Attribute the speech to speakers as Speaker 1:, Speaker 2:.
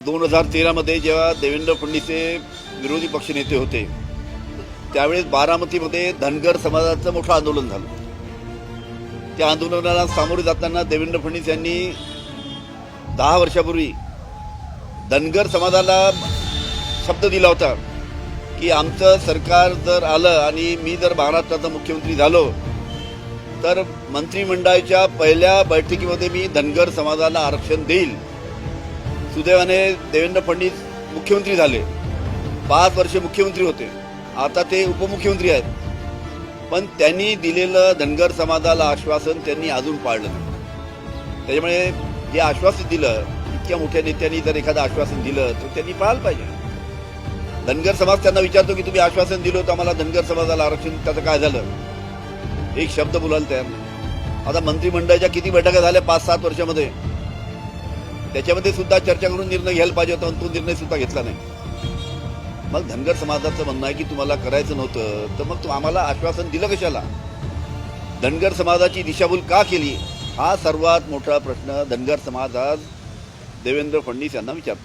Speaker 1: दोन हजार तेरामध्ये जेव्हा देवेंद्र फडणवीस विरोधी पक्षनेते होते त्यावेळेस बारामतीमध्ये धनगर समाजाचं मोठं आंदोलन झालं. त्या आंदोलनाला सामोरे जाताना देवेंद्र फडणवीस यांनी दहा वर्षापूर्वी धनगर समाजाला शब्द दिला होता की आमचं सरकार जर आलं आणि मी जर महाराष्ट्राचा मुख्यमंत्री झालो तर मंत्रिमंडळाच्या पहिल्या बैठकीमध्ये मी धनगर समाजाला आरक्षण देईल. सुदैवाने देवेंद्र फडणवीस मुख्यमंत्री झाले. पाच वर्ष मुख्यमंत्री होते. आता ते उपमुख्यमंत्री आहेत. पण त्यांनी दिलेलं धनगर समाजाला आश्वासन त्यांनी अजून पाळलं नाही. त्याच्यामुळे जे आश्वासन दिलं इतक्या मोठ्या नेत्यांनी जर एखादं आश्वासन दिलं तर त्यांनी पाळलं पाहिजे. धनगर समाज त्यांना विचारतो की तुम्ही आश्वासन दिलं होतं आम्हाला धनगर समाजाला आरक्षण त्याचं काय झालं? एक शब्द बोलायला तयार नाही आता मंत्रिमंडळाच्या किती बैठका झाल्या पाच सात वर्षामध्ये? त्याच्यामध्ये सुद्धा चर्चा करून निर्णय घ्यायला पाहिजे होता आणि तो निर्णय सुद्धा घेतला नाही. मग धनगर समाजाचं म्हणणं आहे की तुम्हाला करायचं नव्हतं तर मग तू आम्हाला आश्वासन दिलं कशाला? धनगर समाजाची दिशाभूल का केली? हा सर्वात मोठा प्रश्न धनगर समाज आज देवेंद्र फडणवीस यांना विचारतो.